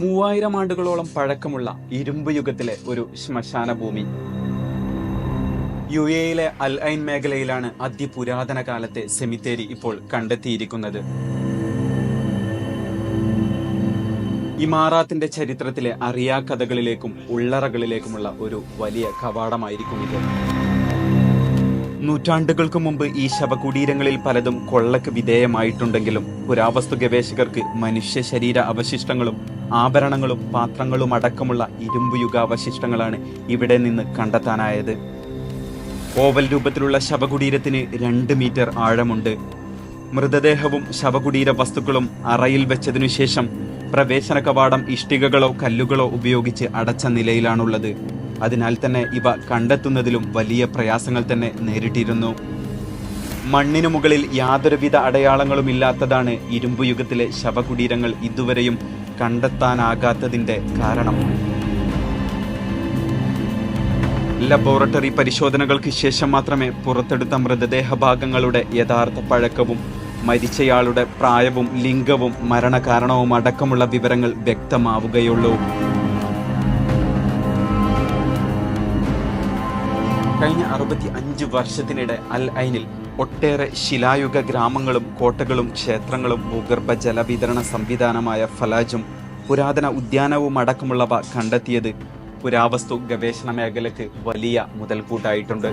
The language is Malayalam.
മൂവായിരം ആണ്ടുകളോളം പഴക്കമുള്ള ഇരുമ്പ് യുഗത്തിലെ ഒരു ശ്മശാന ഭൂമി. യു എയിലെ അൽ ഐൻ മേഖലയിലാണ് അതിപുരാതന കാലത്തെ സെമിത്തേരി ഇപ്പോൾ കണ്ടെത്തിയിരിക്കുന്നത്. ഇമാറാത്തിന്റെ ചരിത്രത്തിലെ അറിയാ കഥകളിലേക്കും ഉള്ളറകളിലേക്കുമുള്ള ഒരു വലിയ കവാടമായിരിക്കും ഇത്. നൂറ്റാണ്ടുകൾക്ക് മുമ്പ് ഈ ശവകുടീരങ്ങളിൽ പലതും കൊള്ളക്ക് വിധേയമായിട്ടുണ്ടെങ്കിലും പുരാവസ്തു ഗവേഷകർക്ക് മനുഷ്യ ശരീര അവശിഷ്ടങ്ങളും ആഭരണങ്ങളും പാത്രങ്ങളും അടക്കമുള്ള ഇരുമ്പ് യുഗാവശിഷ്ടങ്ങളാണ് ഇവിടെ നിന്ന് കണ്ടെത്താനായത്. ഓവൽ രൂപത്തിലുള്ള ശവകുടീരത്തിന് രണ്ട് മീറ്റർ ആഴമുണ്ട്. മൃതദേഹവും ശവകുടീര വസ്തുക്കളും അറയിൽ വെച്ചതിനു ശേഷം പ്രവേശന കവാടം ഇഷ്ടികകളോ കല്ലുകളോ ഉപയോഗിച്ച് അടച്ച നിലയിലാണുള്ളത്. അതിനാൽ തന്നെ ഇവ കണ്ടെത്തുന്നതിലും വലിയ പ്രയാസങ്ങൾ തന്നെ നേരിട്ടിരുന്നു. മണ്ണിനു മുകളിൽ യാതൊരുവിധ അടയാളങ്ങളും ഇല്ലാത്തതാണ് ഇരുമ്പു യുഗത്തിലെ ശവകുടീരങ്ങൾ ഇതുവരെയും കണ്ടെത്താനാകാത്തതിന്റെ കാരണം. ലബോറട്ടറി പരിശോധനകൾക്ക് ശേഷം മാത്രമേ പുറത്തെടുത്ത മൃതദേഹഭാഗങ്ങളുടെ യഥാർത്ഥ പഴക്കവും മരിച്ചയാളുടെ പ്രായവും ലിംഗവും മരണകാരണവും അടക്കമുള്ള വിവരങ്ങൾ വ്യക്തമാവുകയുള്ളൂ. കഴിഞ്ഞ അറുപത്തി അഞ്ച് വർഷത്തിനിടെ അൽ ഐനിൽ ഒട്ടേറെ ശിലായുഗ ഗ്രാമങ്ങളും കോട്ടകളും ക്ഷേത്രങ്ങളും ഭൂഗർഭ ജലവിതരണ സംവിധാനമായ ഫലാജും പുരാതന ഉദ്യാനവും അടക്കമുള്ളവ കണ്ടെത്തിയത് പുരാവസ്തു ഗവേഷണ മേഖലയ്ക്ക് വലിയ മുതൽക്കൂട്ടായിട്ടുണ്ട്.